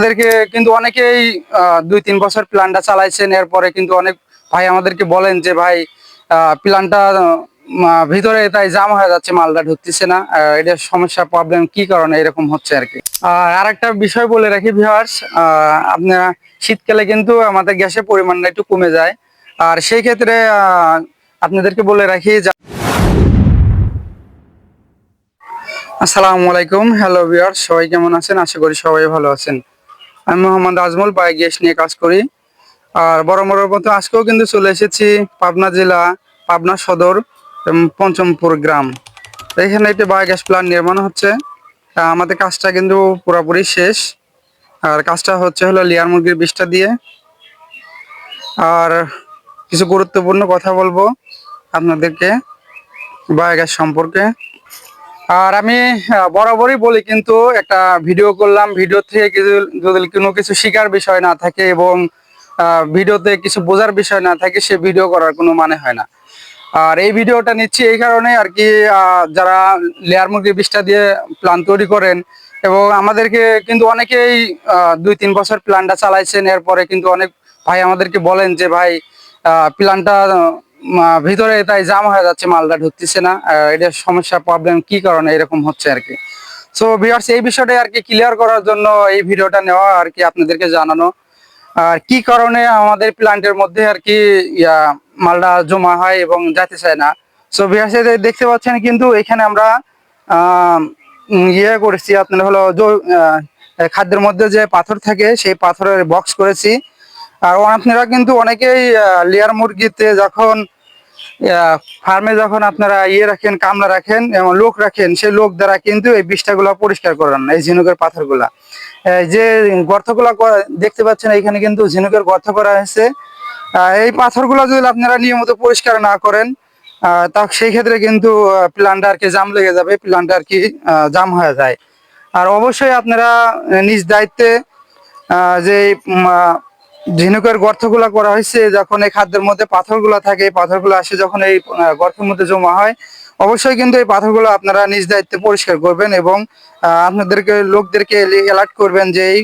আমাদেরকে কিন্তু অনেকেই দুই, তিন বছর প্ল্যানটা চালাইছেন, এরপরে কিন্তু অনেক ভাই আমাদেরকে বলেন যে, ভাই প্ল্যানটা ভিতরে তাই জাম হয়ে যাচ্ছে, মালটা ঢুকতেছে না এটা সমস্যা প্রবলেম কি কারণে এরকম হচ্ছে আর কি? আর একটা বিষয় বলে রাখি ভিউয়ার্স আপনার শীতকালে কিন্তু আমাদের গ্যাসের পরিমাণটা একটু কমে যায়। আর সেই ক্ষেত্রে আপনাদেরকে বলে রাখি আসসালামু আলাইকুম হ্যালো ভিউয়ার্স সবাই কেমন আছেন? আশা করি সবাই ভালো আছেন। আমি মোহাম্মদ আজমল পায়ে গ্যাস নিয়ে কাজ করি। আর বড় মতো আজকেও কিন্তু চলে এসেছি পাবনা জেলা, পাবনা সদর পঞ্চমপুর গ্রাম। এখানে একটি বায়োগ্যাস প্ল্যান্ট নির্মাণ হচ্ছে। আমাদের কাজটা কিন্তু পুরোপুরি শেষ। আর কাজটা হচ্ছে হলো লিয়ার মুরগির বিষটা দিয়ে। আর কিছু গুরুত্বপূর্ণ কথা বলব আপনাদেরকে বায়োগ্যাস সম্পর্কে। আর আমি বরাবরই বলি কিন্তু একটা ভিডিও করলাম, ভিডিও থেকে কিছু, যদি কোনো কিছু শেখার বিষয় না থাকে এবং ভিডিওতে কিছু বোঝার বিষয় না থাকে, সে ভিডিও করার কোনো মানে হয় না। আর এই ভিডিওটা নিচ্ছি এই কারণে আর কি যারা লেয়ার মুরগি বিষটা দিয়ে প্ল্যান তৈরি করেন এবং আমাদেরকে কিন্তু অনেকেই দুই তিন বছর প্ল্যানটা চালাইছেন, এরপরে কিন্তু অনেক ভাই আমাদেরকে বলেন যে, ভাই প্ল্যানটা ভিতরে তাই জাম হয়ে যাচ্ছে, মালটা ঢুকতেছে না। এটা সমস্যা প্রবলেম কি কারণে এরকম হচ্ছে আর কি? সো ভিউয়ার্স এই বিষয়টা আর কি ক্লিয়ার করার জন্য এই ভিডিওটা নেওয়া আর কি আপনাদেরকে জানানো। আর কি কারণে আমাদের প্ল্যান্টের মধ্যে আর কি মালটা জমা হয় এবং যেতে চায় না? সো ভিউয়ার্স দেখতে পাচ্ছেন কিন্তু এখানে আমরা ইয়ে করেছি, আপনার হলো খাদ্যের মধ্যে যে পাথর থাকে, সেই পাথরের বক্স করেছি। আর আপনারা কিন্তু অনেকেই লেয়ার মুরগিতে যখন ফার্মে যখন আপনারা ইয়ে রাখেন কামলা রাখেন এবং লোক রাখেন সেই লোক দ্বারা কিন্তু এই বিষটাগুলো পরিষ্কার করান এই ঝিনুকের পাথরগুলা। যে গর্তগুলা দেখতে পাচ্ছেন এখানে কিন্তু ঝিনুকের গর্ত করা হয়েছে। এই পাথরগুলো যদি আপনারা নিয়মিত পরিষ্কার না করেন আহ, তা সেই ক্ষেত্রে কিন্তু প্ল্যানটা আর কি জাম লেগে যাবে প্ল্যানটা আর কি জাম হয়ে যায়। আর অবশ্যই আপনারা নিজ দায়িত্বে যে ঝিনুকের গর্তগুলা করা হয়েছে, যখন এই খাদ্যের মধ্যে পাথরগুলো থাকে, এই পাথরগুলো আসে যখন এই গর্তের মধ্যে জমা হয়, অবশ্যই কিন্তু এই পাথরগুলো আপনারা নিজ দায়িত্বে পরিষ্কার করবেন এবং আপনাদেরকে, লোকদেরকে অ্যালার্ট করবেন যে এই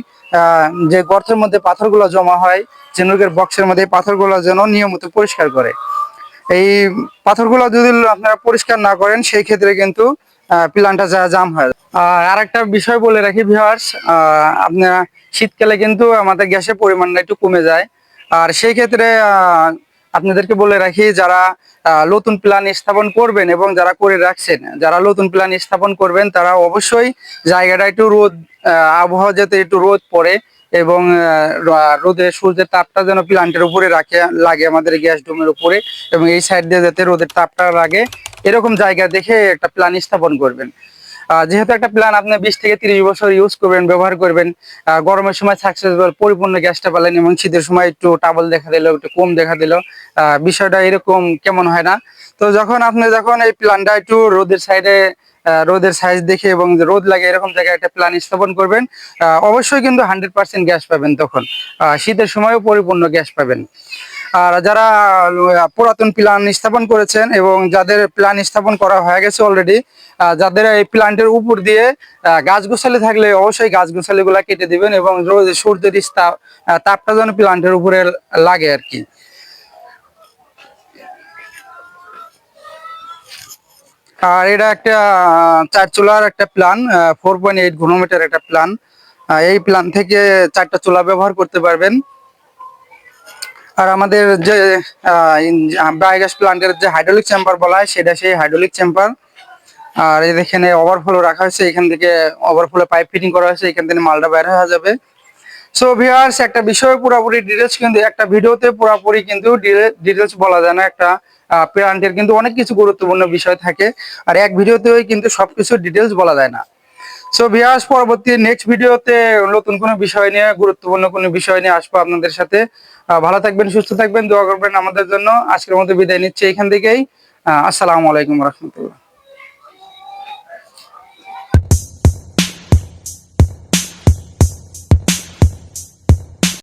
যে গর্তের মধ্যে পাথরগুলো জমা হয়, ঝিনুকের বক্সের মধ্যে পাথরগুলো যেন নিয়মিত পরিষ্কার করে। এই পাথরগুলো যদি আপনারা পরিষ্কার না করেন, সেই ক্ষেত্রে কিন্তু প্ল্যানটা যা জাম হয়। আর আরেকটা বিষয় বলে রাখি ভিউয়ার্স আপনারা শীতকালে কিন্তু আমাদের গ্যাসের পরিমাণটা একটু কমে যায়। আর সেই ক্ষেত্রে আপনাদেরকে বলে রাখি, যারা নতুন প্ল্যান স্থাপন করবেন এবং যারা করে রাখছেন, যারা নতুন প্ল্যান স্থাপন করবেন, তারা অবশ্যই জায়গাটা একটু রোদ আবহাওয়া যাতে একটু রোদ পড়ে এবং রোদে সূর্যের তাপটা যেন প্ল্যান্টের উপরে রাখে, লাগে আমাদের গ্যাস ডোমের উপরে এবং এই সাইড দিয়ে যাতে রোদের তাপটা লাগে। এরকম জায়গা দেখে একটা প্ল্যান স্থাপন করবেন। যেহেতু একটা প্ল্যান আপনি বিশ থেকে তিরিশ বছর ইউজ করবেন, ব্যবহার করবেন গরমের সময় সাকসেসফুল পরিপূর্ণ গ্যাসটা পেলেন এবং শীতের সময় একটু টাবল দেখা দিল, একটু কম দেখা দিল বিষয়টা এরকম কেমন হয় না? তো যখন আপনি যখন এই প্ল্যানটা একটু রোদের সাইডে রোদের সাইজ দেখে এবং রোদ লাগে এরকম জায়গায় একটা প্ল্যান স্থাপন করবেন অবশ্যই কিন্তু হান্ড্রেড পার্সেন্ট গ্যাস পাবেন তখন। শীতের সময়ও পরিপূর্ণ গ্যাস পাবেন। আর যারা পুরাতন প্ল্যান স্থাপন করেছেন এবং যাদের প্ল্যান স্থাপন করা হয়ে গেছে অলরেডি যাদের এই প্ল্যান্টের উপর দিয়ে গাছ গোছালি থাকলে অবশ্যই গাছ গোছালি গুলা কেটে দিবেন এবং রোদ সূর্যের তাপটা যেন প্ল্যান্টের উপরে লাগে আর কি। আর এটা একটা চার চুলার একটা প্ল্যান ফোর পয়েন্ট এইট ঘনমিটার একটা প্ল্যান এই প্ল্যান থেকে চারটা চুলা ব্যবহার করতে পারবেন। আর আমাদের যে বায়োগ্যাস প্ল্যান্টের যে হাইড্রোলিক চেম্বার বলা হয়, সেটা সেই হাইড্রোলিক চেম্বার। আর এখানে ওভারফ্লো রাখা হয়েছে, এখান থেকে ওভারফ্লো পাইপ ফিটিং করা হয়েছে, এখান থেকে মালটা বের হয়ে যাবে। সো ভিউয়ার্স একটা বিষয় পুরোপুরি ডিটেলস কিন্তু, একটা ভিডিওতে পুরোপুরি কিন্তু ডিটেলস বলা যায় না, একটা প্ল্যান্টের কিন্তু অনেক কিছু গুরুত্বপূর্ণ বিষয় থাকে। আর এক ভিডিওতেই কিন্তু সবকিছু ডিটেলস বলা যায় না। সো বিহাস পরবর্তী নেক্সট ভিডিওতে নতুন কোনো বিষয় নিয়ে, গুরুত্বপূর্ণ কোনো বিষয় নিয়ে আসব আপনাদের সাথে। ভালো থাকবেন, সুস্থ থাকবেন, দোয়া করবেন আমাদের জন্য। আজকের মতো বিদায় নিচ্ছি এখান থেকেই। আসসালামু আলাইকুম রহমতুল্লাহ।